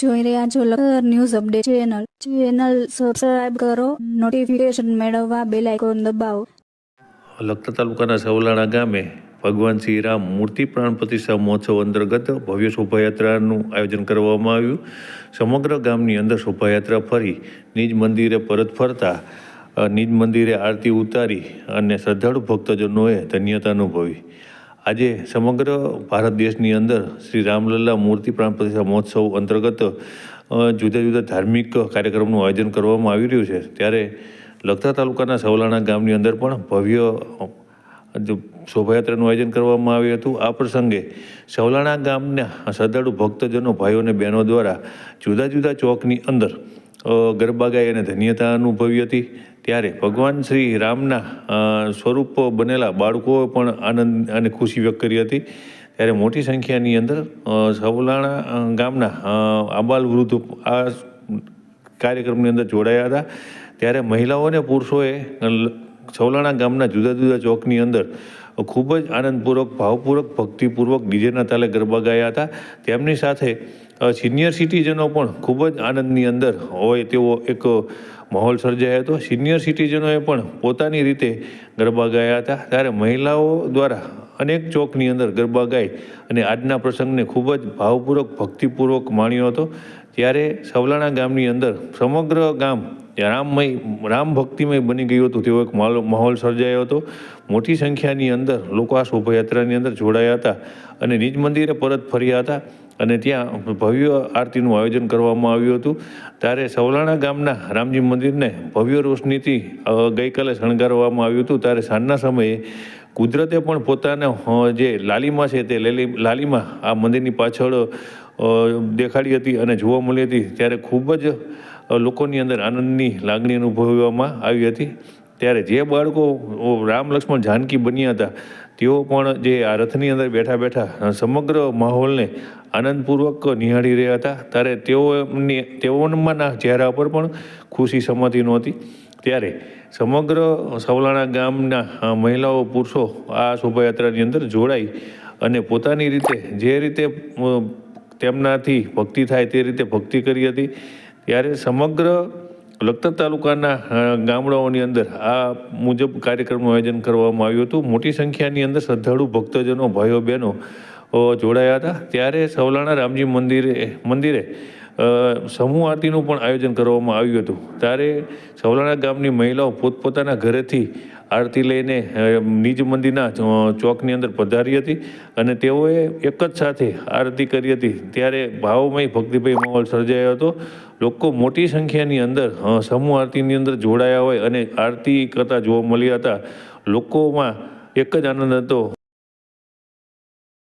જોઈ રહ્યા છો લખર news update channel. Channel subscribe કરો નોટિફિકેશન મેળવવા બેલ આઇકોન દબાવો. લખતર તાલુકાના સવલાણા ગામે ભગવાન શ્રી રામ મૂર્તિ પ્રાણ પ્રતિષ્ઠા મહોત્સવ અંતર્ગત ભવ્ય શોભાયાત્રાનું આયોજન કરવામાં આવ્યું. સમગ્ર ગામની અંદર શોભાયાત્રા ફરી નિજ મંદિરે પરત ફરતા નિજ મંદિરે આરતી ઉતારી અને શ્રદ્ધાળુ ભક્તજનોએ ધન્યતા અનુભવી. આજે સમગ્ર ભારત દેશની અંદર શ્રી રામલલ્લા મૂર્તિ પ્રાણ પ્રતિષ્ઠા મહોત્સવ અંતર્ગત જુદા જુદા ધાર્મિક કાર્યક્રમનું આયોજન કરવામાં આવી રહ્યું છે. ત્યારે લખતા તાલુકાના સવલાણા ગામની અંદર પણ ભવ્ય શોભાયાત્રાનું આયોજન કરવામાં આવ્યું હતું. આ પ્રસંગે સવલાણા ગામના શ્રદ્ધાળુ ભક્તજનો, ભાઈઓ અને બહેનો દ્વારા જુદા જુદા ચોકની અંદર ગરબા ગાઈ અને ધન્યતા અનુભવી હતી. ત્યારે ભગવાન શ્રી રામના સ્વરૂપ બનેલા બાળકોએ પણ આનંદ અને ખુશી વ્યક્ત કરી હતી. ત્યારે મોટી સંખ્યાની અંદર સવલાણા ગામના આબાલ વૃદ્ધ આ કાર્યક્રમની અંદર જોડાયા હતા. ત્યારે મહિલાઓ અને પુરુષોએ સવલાણા ગામના જુદા જુદા ચોકની અંદર ખૂબ જ આનંદપૂર્વક, ભાવપૂર્વક, ભક્તિપૂર્વક ડીજેના તાલે ગરબા ગાયા હતા. તેમની સાથે સિનિયર સિટીઝનો પણ ખૂબ જ આનંદની અંદર હોય તેવો એક માહોલ સર્જાયો હતો. સિનિયર સિટીઝનોએ પણ પોતાની રીતે ગરબા ગાયા હતા. ત્યારે મહિલાઓ દ્વારા અનેક ચોકની અંદર ગરબા ગાઈ અને આજના પ્રસંગને ખૂબ જ ભાવપૂર્વક, ભક્તિપૂર્વક માણ્યો હતો. ત્યારે સવલાણા ગામની અંદર સમગ્ર ગામ રામમય, રામ ભક્તિમય બની ગયું હતું. તેવો એક માહોલ સર્જાયો હતો. મોટી સંખ્યાની અંદર લોકો આ શોભાયાત્રાની અંદર જોડાયા હતા અને નિજ મંદિરે પરત ફર્યા હતા અને ત્યાં ભવ્ય આરતીનું આયોજન કરવામાં આવ્યું હતું. ત્યારે સવલાણા ગામના રામજી મંદિરને ભવ્ય રોશનીથી ગઈકાલે શણગારવામાં આવ્યું હતું. ત્યારે સાંજના સમયે કુદરતે પણ પોતાનો જે લાલીમા છે તે લેલી, લાલીમા આ મંદિરની પાછળ દેખાડી હતી અને જોવા મળી હતી ત્યારે ખૂબ જ લોકોની અંદર આનંદની લાગણી અનુભવવામાં આવી હતી. ત્યારે જે બાળકો રામ લક્ષ્મણ જાનકી બન્યા હતા, તેઓ પણ જે આ રથની અંદર બેઠા બેઠા સમગ્ર માહોલને આનંદપૂર્વક નિહાળી રહ્યા હતા. ત્યારે તેઓની તેઓમાંના ચહેરા પર પણ ખુશી સમાતી નહોતી. ત્યારે સમગ્ર સવલાણા ગામના મહિલાઓ, પુરુષો આ શોભાયાત્રાની અંદર જોડાઈ અને પોતાની રીતે, જે રીતે તેમનાથી ભક્તિ થાય તે રીતે ભક્તિ કરી હતી. ત્યારે સમગ્ર લખતર તાલુકાના ગામડાઓની અંદર આ મુજબ કાર્યક્રમનું આયોજન કરવામાં આવ્યું હતું. મોટી સંખ્યાની અંદર શ્રદ્ધાળુ ભક્તજનો, ભાઈઓ, બહેનો જોડાયા હતા. ત્યારે સવલાણા રામજી મંદિરે મંદિરે સમૂહ આરતીનું પણ આયોજન કરવામાં આવ્યું હતું. ત્યારે સવલાણા ગામની મહિલાઓ પોતપોતાના ઘરેથી આરતી લઈને નિજ મંદિરના ચોકની અંદર પધારી હતી અને તેઓએ એક જ સાથે આરતી કરી હતી. ત્યારે ભાવમય ભક્તિભાઈ માહોલ સર્જાયો હતો. લોકો મોટી સંખ્યાની અંદર સમૂહ આરતીની અંદર જોડાયા હોય અને આરતી કરતા જોવા મળ્યા હતા. લોકોમાં એક જ આનંદ હતો.